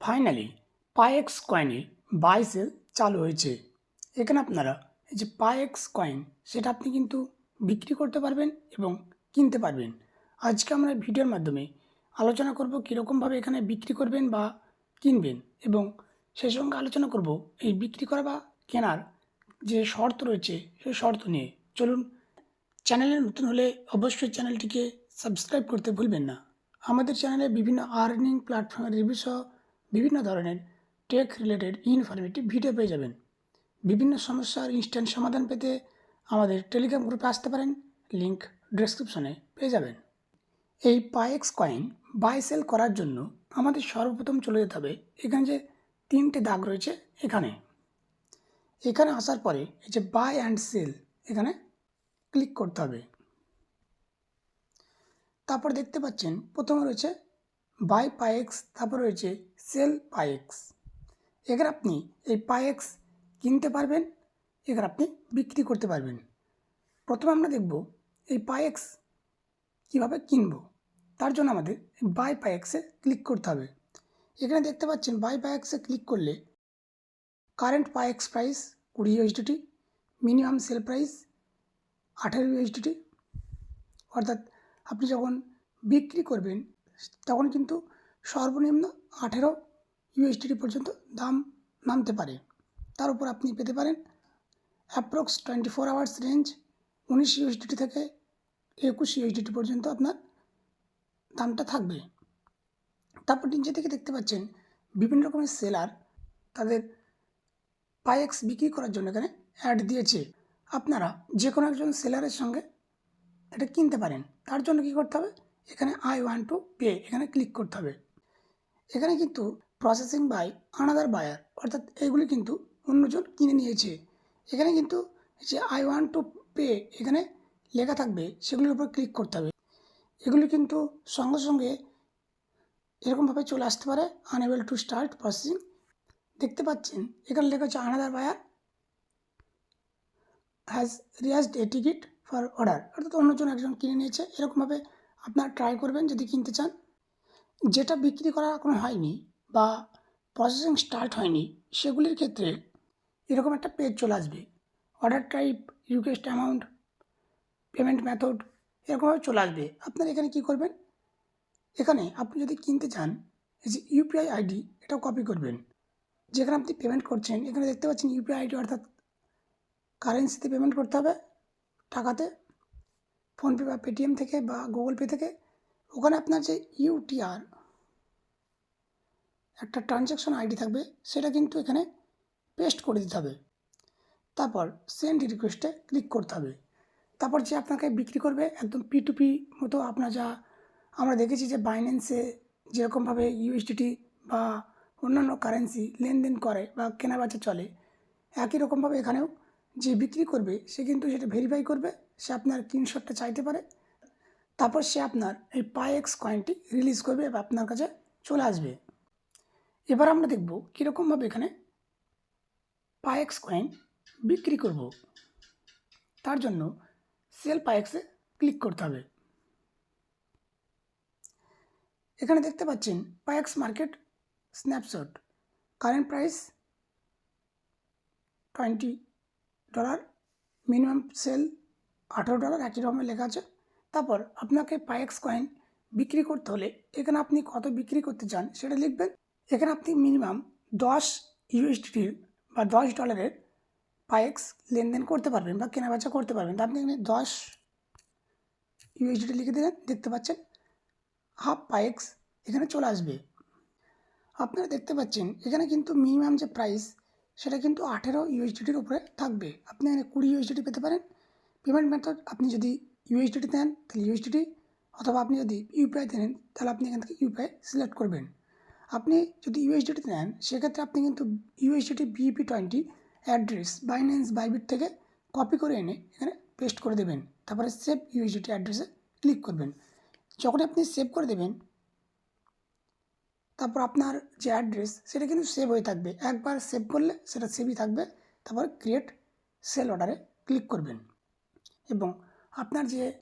Finally পায়েক্স কয়েনে buy sell চালু হয়েছে। এখানে আপনারা এই যে পায়েক্স কয়েন সেটা আপনি কিন্তু বিক্রি করতে পারবেন এবং কিনতে পারবেন। আজকে আমরা ভিডিওর মাধ্যমে আলোচনা করব কীরকমভাবে এখানে বিক্রি করবেন বা কিনবেন এবং সেই সঙ্গে আলোচনা করব এই বিক্রি করা বা কেনার যে শর্ত রয়েছে, সেই শর্ত নিয়ে। চলুন, চ্যানেলে নতুন হলে অবশ্যই চ্যানেলটিকে সাবস্ক্রাইব করতে ভুলবেন না। আমাদের চ্যানেলে বিভিন্ন আর্নিং প্ল্যাটফর্মের রিভিউ সহ বিভিন্ন ধরনের টেক রিলেটেড ইনফরমেটিভ ভিডিও পেয়ে যাবেন। বিভিন্ন সমস্যার ইনস্ট্যান্ট সমাধান পেতে আমাদের টেলিগ্রাম গ্রুপে আসতে পারেন লিঙ্ক ডেসক্রিপশনে পেয়ে যাবেন। এই পায়েক্স কয়েন বাই সেল করার জন্য আমাদের সর্বপ্রথম চলে যেতে হবে এখানে যে তিনটে দাগ রয়েছে এখানে। এখানে আসার পরে এই যে বাই অ্যান্ড সেল এখানে ক্লিক করতে হবে। তারপর দেখতে পাচ্ছেন প্রথমে রয়েছে বাই পায়েক্স তারপর রয়েছে সেল পায়েক্স এখানে আপনি এই পায়েক্স কিনতে পারবেন এখানে আপনি বিক্রি করতে পারবেন। প্রথমে আমরা দেখব এই পায়েক্স কীভাবে কিনব। তার জন্য আমাদের বাই পায়েক্সে ক্লিক করতে হবে। এখানে দেখতে পাচ্ছেন বাই পায়েক্সে ক্লিক করলে কারেন্ট পায়েক্স প্রাইস কুড়ি ইউএসডিটি, মিনিমাম সেল প্রাইস আঠেরো ইউএসডিটি। অর্থাৎ আপনি যখন বিক্রি করবেন তখন কিন্তু সর্বনিম্ন আঠেরো ইউএসডিটি পর্যন্ত দাম নামতে পারে। তার উপর আপনি পেতে পারেন approx twenty four hours range উনিশ ইউএসডিটি থেকে একুশ ইউএসডিটি পর্যন্ত আপনার দামটা থাকবে। তারপর নিচে থেকে দেখতে পাচ্ছেন বিভিন্ন রকমের সেলার তাদের পায়েক্স বিক্রি করার জন্য এখানে অ্যাড দিয়েছে। আপনারা যে কোনো একজন সেলারের সঙ্গে এটা কিনতে পারেন। তার জন্য কী করতে হবে? এখানে আই ওয়ান টু পে এখানে ক্লিক করতে হবে। এখানে কিন্তু প্রসেসিং বাই আনাদার বায়ার অর্থাৎ এগুলি কিন্তু অন্যজন কিনে নিয়েছে। এখানে কিন্তু যে আই ওয়ান টু পে এখানে লেখা থাকবে, সেগুলির উপর ক্লিক করতে হবে। এগুলি কিন্তু সঙ্গে সঙ্গে এরকমভাবে চলে আসতে পারে আনএবল টু স্টার্ট প্রসেসিং দেখতে পাচ্ছেন, এখানে লেখা হচ্ছে another buyer has raised a ticket for order অর্থাৎ অন্যজন একজন কিনে নিয়েছে। এরকমভাবে আপনার ট্রাই করবেন যদি কিনতে চান। যেটা বিক্রি করা এখনও হয়নি বা প্রসেসিং স্টার্ট হয়নি, সেগুলির ক্ষেত্রে এরকম একটা পেজ চলে আসবে। Order type request amount payment method এরকমভাবে চলে আসবে। আপনার এখানে কি করবেন? এখানে আপনি যদি কিনতে চান, এই যে ইউপিআই আইডি এটাও কপি করবেন। যেখানে আপনি পেমেন্ট করছেন, এখানে দেখতে পাচ্ছেন ইউপিআই আইডি অর্থাৎ কারেন্সিতে পেমেন্ট করতে হবে, টাকাতে ফোনপে বা পেটিএম থেকে বা গুগল পে থেকে, ওখানে আপনার যে ইউটিআর একটা ট্রানজ্যাকশন আইডি থাকবে, সেটা কিন্তু এখানে পেস্ট করে দিতে হবে। তারপর সেন্ড রিকোয়েস্টে ক্লিক করতে হবে। তারপর যে আপনাকে বিক্রি করবে, একদম পি টু পি মতো আপনার যা আমরা দেখেছি যে বাইন্যান্সে যেরকমভাবে ইউএসডিটি বা অন্যান্য কারেন্সি লেনদেন করে বা কেনাবেচা চলে, একই রকমভাবে এখানেও যে বিক্রি করবে, সে কিন্তু সেটা ভেরিফাই করবে, সে আপনার স্ক্রিনশটটা চাইতে পারে। তারপর সে আপনার এই পায়েক্স কয়েনটি রিলিজ করবে বা আপনার কাছে চলে আসবে। এবার আমরা দেখব কীরকমভাবে এখানে পায়েক্স কয়েন বিক্রি করব। তার জন্য সেল পায়েক্সে ক্লিক করতে হবে। এখানে দেখতে পাচ্ছেন Payex market snapshot current price twenty dollar, minimum sell আঠেরো ডলার, একই রকমের লেখা আছে। তারপর আপনাকে পায়েক্স কয়েন বিক্রি করতে হলে এখানে আপনি কত বিক্রি করতে চান সেটা লিখবেন। এখানে আপনি মিনিমাম দশ ইউএসডিটির বা দশ ডলারের পায়েক্স লেনদেন করতে পারবেন বা কেনাবেচা করতে পারবেন। আপনি এখানে দশ ইউএসডিটি লিখে দিলেন, দেখতে পাচ্ছেন, হাফ পায়েক্স এখানে চলে আসবে। আপনারা দেখতে পাচ্ছেন, এখানে কিন্তু মিনিমাম যে প্রাইস সেটা কিন্তু আঠেরো ইউএসডিটির উপরে থাকবে। আপনি এখানে কুড়ি ইউএসডিটি পেতে পারেন। পেমেন্ট মেথড আপনি যদি ইউএসডিটি দেন তাহলে ইউএসডিটি অথবা আপনি যদি ইউপিআই দেন তাহলে আপনি এখান থেকে ইউপিআই সিলেক্ট করবেন। আপনি যদি ইউএসডিটি নেন, সেক্ষেত্রে আপনি কিন্তু USDT BEP twenty address Binance Bybit থেকে কপি করে এনে এখানে পেস্ট করে দেবেন। তারপরে সেভ ইউএসডিটি অ্যাড্রেসে ক্লিক করবেন। যখন আপনি সেভ করে দেবেন তারপর আপনার যে অ্যাড্রেস সেটা কিন্তু সেভ হয়ে থাকবে। একবার সেভ করলে সেটা সেভই থাকবে। তারপর ক্রিয়েট সেল অর্ডারে ক্লিক করবেন। এবং আপনার যে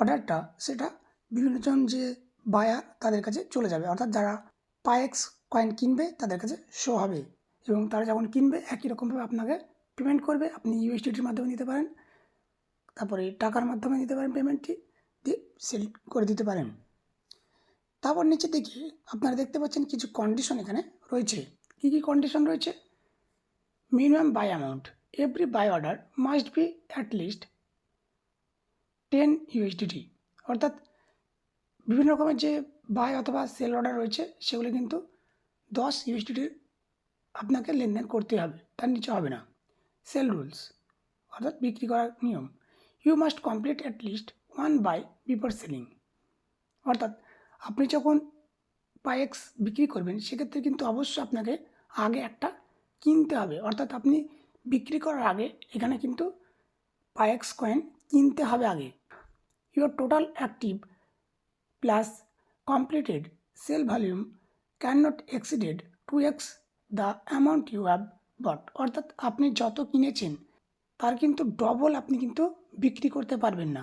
অর্ডারটা সেটা বিভিন্নজন যে বায়ার তাদের কাছে চলে যাবে। অর্থাৎ যারা পায়েক্স কয়েন কিনবে, তাদের কাছে শো হবে। এবং তারা যখন কিনবে, একই রকমভাবে আপনাকে পেমেন্ট করবে। আপনি ইউএসডিটির মাধ্যমে নিতে পারেন। তারপরে টাকার মাধ্যমে নিতে পারেন পেমেন্টটি দিয়ে সেল করে দিতে পারেন। তারপর নিচে দিকে আপনারা দেখতে পাচ্ছেন কিছু কন্ডিশন এখানে রয়েছে। কী কী কন্ডিশন রয়েছে? Minimum buy amount every buy order must be at least ten USDT অর্থাৎ বিভিন্ন রকমের যে বাই অথবা সেল অর্ডার রয়েছে, সেগুলো কিন্তু দশ ইউএসডিটির আপনাকে লেনদেন করতে হবে, তার নিচে হবে না। সেল রুলস অর্থাৎ বিক্রি করার নিয়ম। You must complete at least one buy before selling অর্থাৎ আপনি যখন পায়েক্স বিক্রি করবেন, সেক্ষেত্রে কিন্তু অবশ্যই আপনাকে আগে একটা কিনতে হবে। অর্থাৎ আপনি বিক্রি করার আগে এখানে কিন্তু পায়েক্স কয়েন কিনতে হবে আগে। Your total active plus completed sell volume can not exceeded two X the amount you have bought অর্থাৎ আপনি যত কিনেছেন, তার কিন্তু ডবল আপনি কিন্তু বিক্রি করতে পারবেন না।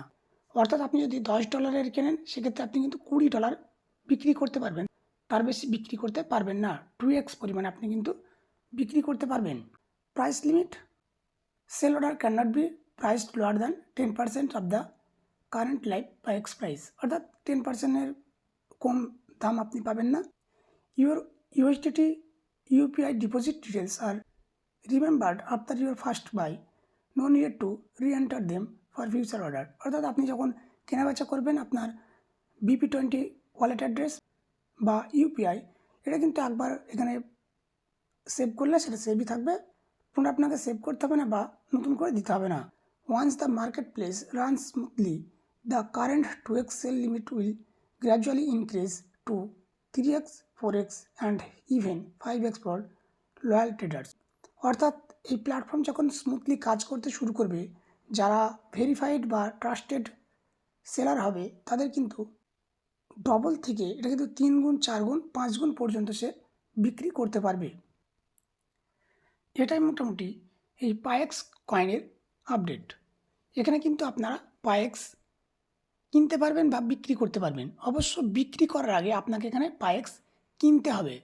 অর্থাৎ আপনি যদি দশ ডলারের কেনেন, সেক্ষেত্রে আপনি কিন্তু কুড়ি ডলার বিক্রি করতে পারবেন। তার বেশি বিক্রি করতে পারবেন না। টু এক্স পরিমাণে আপনি কিন্তু বিক্রি করতে পারবেন। Price limit? Sell order can not be priced lower than ten percent of the current live বা এক্স প্রাইস। অর্থাৎ টেন পার্সেন্টের কম দাম আপনি পাবেন না। Your USDT, UPI deposit details are remembered after your first buy. No needed to reenter them for future order. অর্থাৎ আপনি যখন কেনাবেচা করবেন, আপনার বিপি টোয়েন্টি ওয়ালেট অ্যাড্রেস বা ইউপিআই এটা কিন্তু একবার এখানে সেভ করলে সেটা সেভই থাকবে। পুনঃ আপনাকে সেভ করতে হবে না বা নতুন করে দিতে হবে না। Once the marketplace run smoothly the current two X sell limit will gradually increase to three X four X and even five X for loyal traders অর্থাৎ এই প্ল্যাটফর্ম যখন স্মুথলি কাজ করতে শুরু করবে, যারা ভেরিফাইড বা ট্রাস্টেড সেলার হবে, তাদের কিন্তু ডবল থেকে এটা কিন্তু তিন গুণ, চার গুণ, পাঁচ গুণ পর্যন্ত সে বিক্রি করতে পারবে। এটাই মোটামুটি এই পায়েক্স কয়েনের আপডেট। এখানে কিন্তু আপনারা পায়েক্স কিনতে পারবেন বা বিক্রি করতে পারবেন। অবশ্য বিক্রি করার আগে আপনাকে এখানে পায়েক্স কিনতে হবে।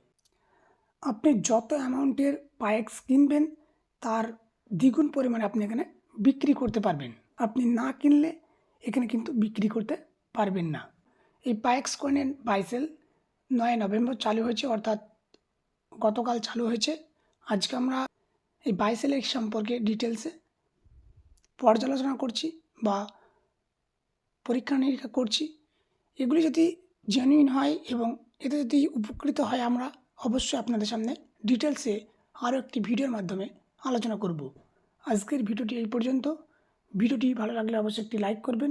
আপনি যত অ্যামাউন্টের পায়েক্স কিনবেন, তার দ্বিগুণ পরিমাণে আপনি এখানে বিক্রি করতে পারবেন। আপনি না কিনলে এখানে কিন্তু বিক্রি করতে পারবেন না। এই পায়েক্স কয়েনের বাইসেল নয় নভেম্বর চালু হয়েছে, অর্থাৎ গতকাল চালু হয়েছে। আজকে আমরা এই বাইসেলের সম্পর্কে ডিটেলসে পর্যালোচনা করছি বা পরীক্ষা নিরীক্ষা করছি। এগুলি যদি জেনুইন হয় এবং এতে যদি উপকৃত হয়, আমরা অবশ্যই আপনাদের সামনে ডিটেলসে আরও একটি ভিডিওর মাধ্যমে আলোচনা করব। আজকের ভিডিওটি এই পর্যন্ত। ভিডিওটি ভালো লাগলে অবশ্যই একটি লাইক করবেন